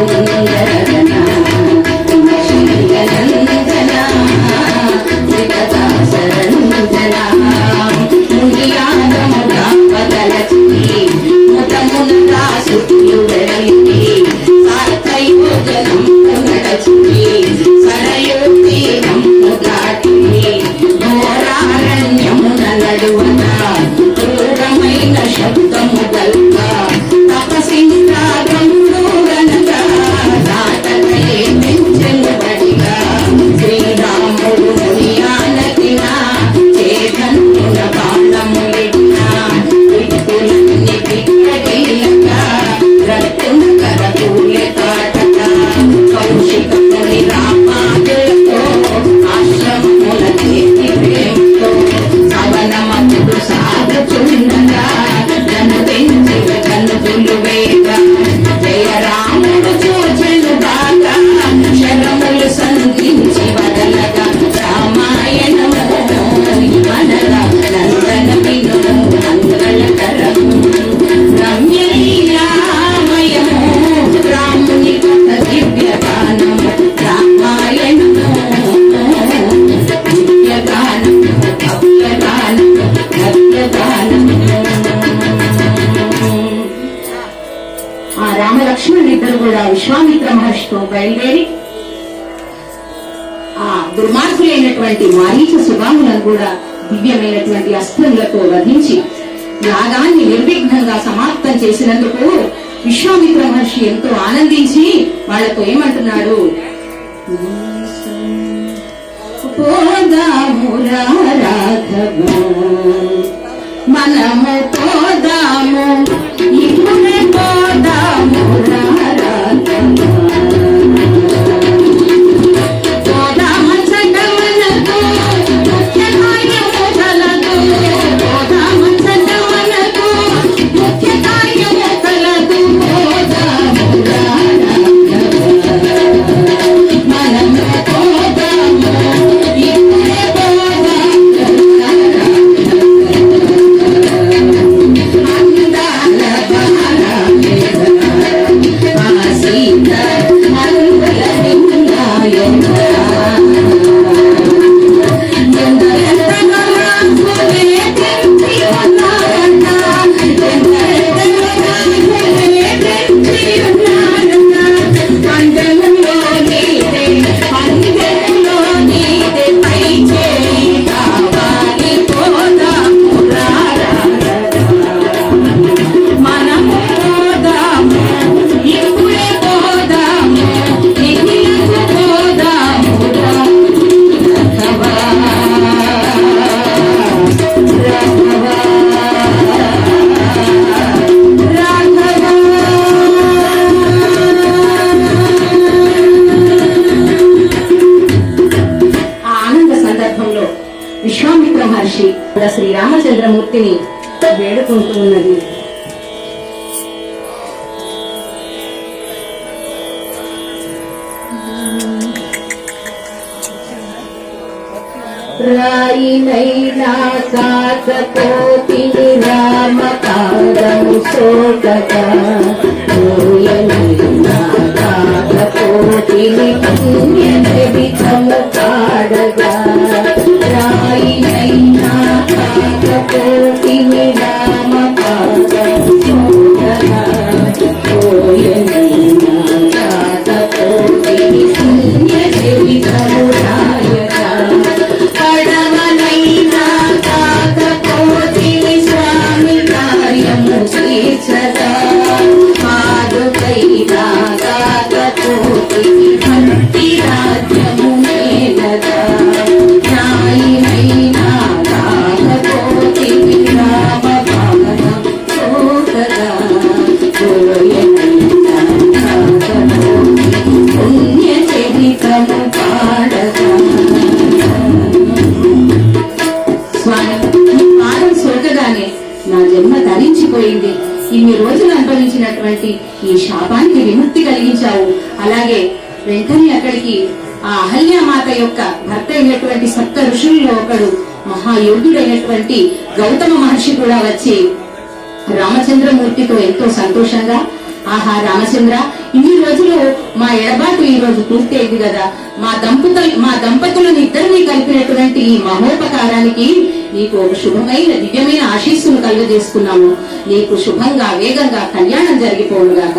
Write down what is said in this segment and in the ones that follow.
Música బయలుదేరి ఆ దుర్మార్గులైనటువంటి మారీచ సుభాములను కూడా దివ్యమైనటువంటి అస్త్రములతో వధించి యాగాన్ని నిర్విఘ్నంగా సమాప్తం చేసినందుకు విశ్వామిత్ర మహర్షి ఎంతో ఆనందించి వాళ్ళతో ఏమంటున్నాడు? మనము పోద శక్తిని వేడుకుంటున్నది. రాయినైనా కాకపోతి రామ పాదం శోకత. ఓయనైనా కాకపోతిని పుణ్య నది తమ ವಂಚಿಸದ యొక్క భర్త అయినటువంటి సప్త ఋషుల్లో ఒకడు మహాయోగుడైనటువంటి గౌతమ మహర్షి కూడా వచ్చి రామచంద్రమూర్తితో ఎంతో సంతోషంగా ఆహా రామచంద్ర ఇన్ని రోజులు మా ఎడబాటు ఈ రోజు పూర్తయింది కదా. మా దంపత మా దంపతులను ఇద్దరిని కలిపినటువంటి ఈ మహోపకారానికి నీకు ఒక శుభమైన దివ్యమైన ఆశీస్సును కలుగజేసుకున్నాము నీకు శుభంగా వేగంగా కళ్యాణం జరిగిపోవుగాక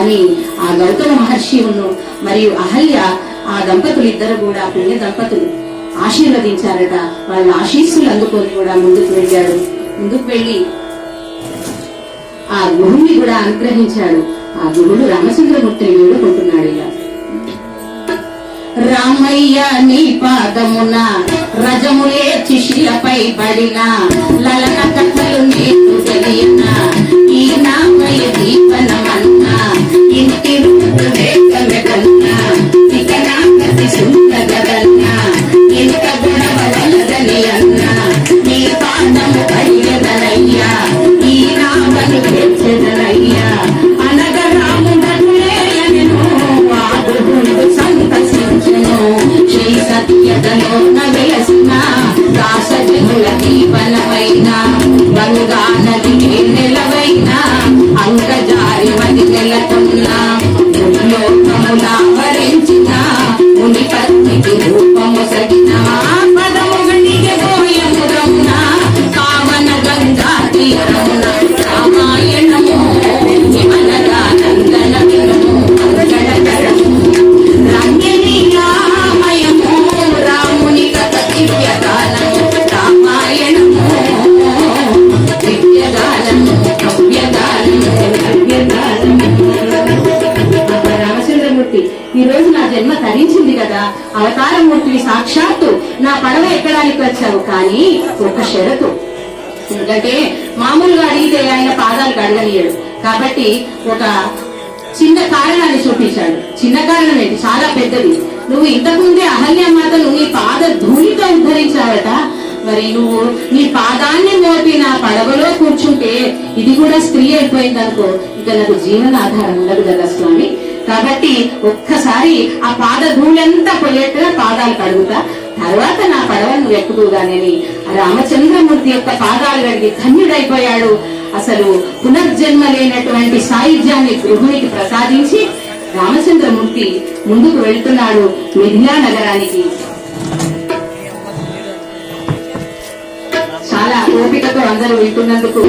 అని ఆ గౌతమ మహర్షి మరియు అహల్య ఆ దంపతులు ఇద్దరు కూడా పుణ్య దంపతులు. ఆశీర్వదించారట. వాళ్ళ ఆశీస్సులు అందుకొని కూడా ముందుకు వెళ్ళాడు. ముందుకు వెళ్ళి ఆ గురువుని కూడా అనుగ్రహించాడు. ఆ గురుడు రామచంద్రమూర్తిని వేడుకుంటున్నాడు ఇలా రామయ్య నీ పాదమున రజములే చిషిలపై పడిన లలన కథలు నీ దాసజనుల బంగారు రామచంద్రమూర్తి ఈ రోజు నా జన్మ తరించింది కదా. అవతారమూర్తివి సాక్షాత్తు నా పడవ ఎక్కడానికి వచ్చావు. కానీ ఒక షరతు. ఎందుకంటే మామూలుగా అడిగితే ఆయన పాదాలు కడగనీయడు. కాబట్టి ఒక చిన్న కారణాన్ని చూపించాడు. చిన్న కారణం ఏంటి? చాలా పెద్దది. నువ్వు ఇంతకుముందే అహల్యమాతను నీ పాద ధూళితో ఉద్ధరించావట. మరి నువ్వు నీ పాదాన్ని మోపి నా పడవలో కూర్చుంటే ఇది కూడా స్త్రీ అయిపోయింది అనుకో ఇక నాకు జీవనాధారం ఉండదు కదా స్వామి. కాబట్టి ఒక్కసారి ఆ పాద ధూళంతా పోయేట్టుగా పాదాలు కడుగుతా. తర్వాత నా పడవను నువ్వు ఎక్కుదుగానని రామచంద్రమూర్తి యొక్క పాదాలు కడిగి ధన్యుడైపోయాడు. అసలు పునర్జన్మ లేనటువంటి సాయుధ్యాన్ని గృహునికి ప్రసాదించి రామచంద్రమూర్తి ముందుకు వెళ్తున్నాడు మిథిలా నగరానికి. చాలా ఓపికతో అందరూ వింటున్నందుకు